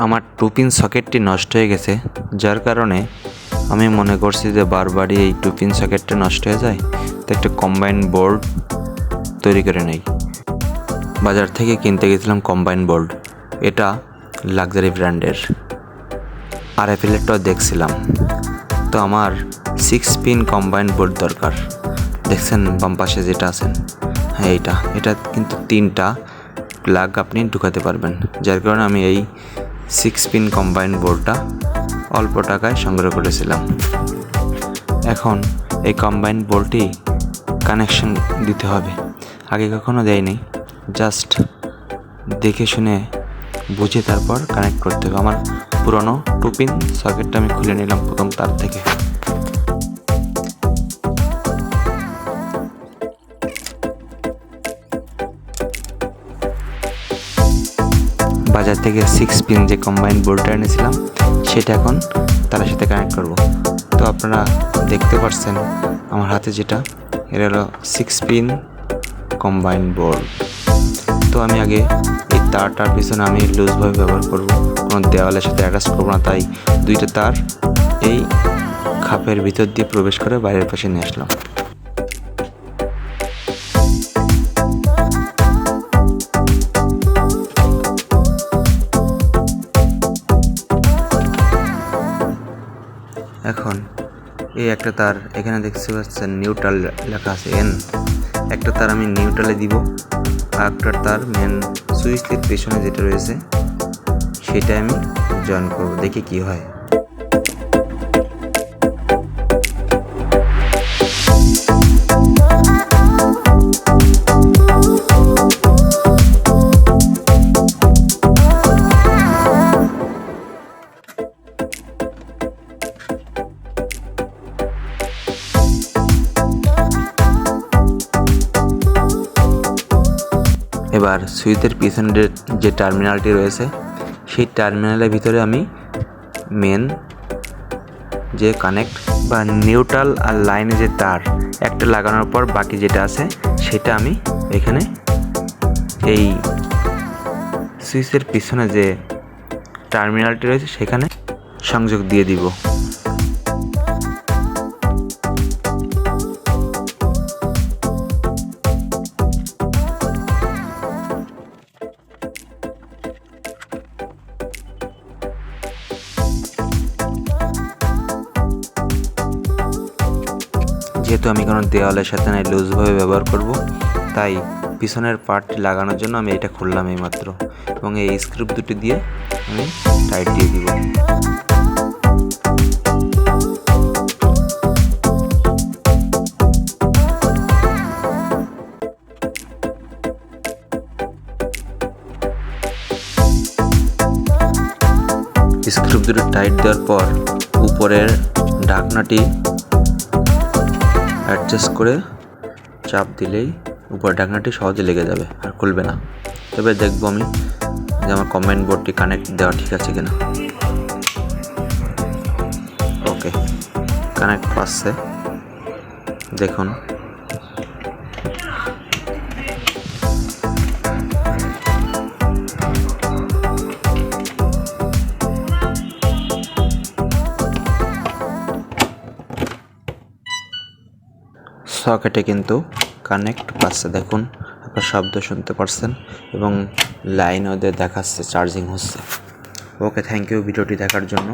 আমার two pin সকেটটি নষ্ট হয়ে গেছে, যার কারণে আমি মনে করছি যে বারবারই এই টু পিন সকেটটা নষ্ট হয়ে যায়, তো একটা কম্বাইন বোর্ড তৈরি করে নেই। বাজার থেকে কিনতে গেছিলাম কম্বাইন বোর্ড এটা লাক্সারি ব্র্যান্ডের। আর অ্যাপিলেটটাও দেখছিলাম। তো আমার সিক্স পিন কম্বাইন বোর্ড দরকার। দেখছেন বাম পাশে যেটা আছেন হ্যাঁ এইটা। এটা কিন্তু তিনটা প্লাগ আপনি ঢুকাতে পারবেন, যার কারণে আমি এই সিক্স পিন কম্বাইন বোর্ডটা অল্প টাকায় সংগ্রহ করেছিলাম। এখন এই কম্বাইন বোর্ডটি কানেকশন দিতে হবে। আগে কখনো দেয়নি, জাস্ট দেখে শুনে বুঝে তারপর কানেক্ট করতে হবে। আমার পুরনো টু পিন সকেটটা আমি খুলে নিলাম প্রথম তার থেকে। বাজার থেকে সিক্স পিন যে কম্বাইন বোর্ডটা এনেছিলাম, সেটা এখন তার সাথে কানেক্ট করব। তো আপনারা দেখতে পাচ্ছেন আমার হাতে যেটা, এটা হলো সিক্স পিন কম্বাইন বোর্ড তো আমি আগে এই তারটার পিছনে আমি লুজভাবে ব্যবহার করব, কোনো দেওয়ালের সাথে অ্যাটাচ করব না, তাই দুইটা তার এই খাপের ভিতর দিয়ে প্রবেশ করে বাইরের পাশে নিয়ে আসলাম। এখন, এই একটা তার, এখানে দেখতে পাচ্ছেন নিউট্রাল লেখা আছে এন একটা তার আমি নিউট্রালে দিব, আর একটা তার মেন সুইচটির পেছনে যেটা রয়েছে সেটা আমি জয়েন করব, দেখি কি হয়। এবার সুইচের পিছনের যে- টার্মিনালটি রয়েছে, সেই টার্মিনালের ভিতরে আমি মেন যে কানেক্ট বা নিউট্রাল আর লাইনে যে তার একটা লাগানোর পর বাকি যেটা আছে, সেটা আমি এখানে এই সুইচের পিছনে যে টার্মিনালটি রয়েছে, সেখানে সংযোগ দিয়ে দিব। যেহেতু আমি কোনো দেওয়ালের সাথে নাই লুজভাবে ব্যবহার করব, তাই পিছনের পার্টটি লাগানোর জন্য আমি এটা খুললাম এইমাত্র এবং এই স্ক্রুপ দুটি দিয়ে আমি টাইট দিয়ে দিব। স্ক্রুপ দুটো টাইট দেওয়ার পর উপরের ঢাকনাটি অ্যাডজাস্ট করে চাপ দিলেই উপরে ঢাকনাটি সহজে লেগে যাবে আর খুলবে না। এবার দেখব আমি যে আমার কমেন্ট বোর্ডটি কানেক্ট দেওয়া ঠিক আছে কিনা। ওকে কানেক্ট পাচ্ছে। দেখুন। সকেটে কিন্তু কানেক্ট পাচ্ছে দেখুন, আপনার শব্দ শুনতে পারছেন এবং লাইন ওদের দেখাচ্ছে চার্জিং হচ্ছে। ওকে থ্যাংক ইউ ভিডিওটি দেখার জন্য।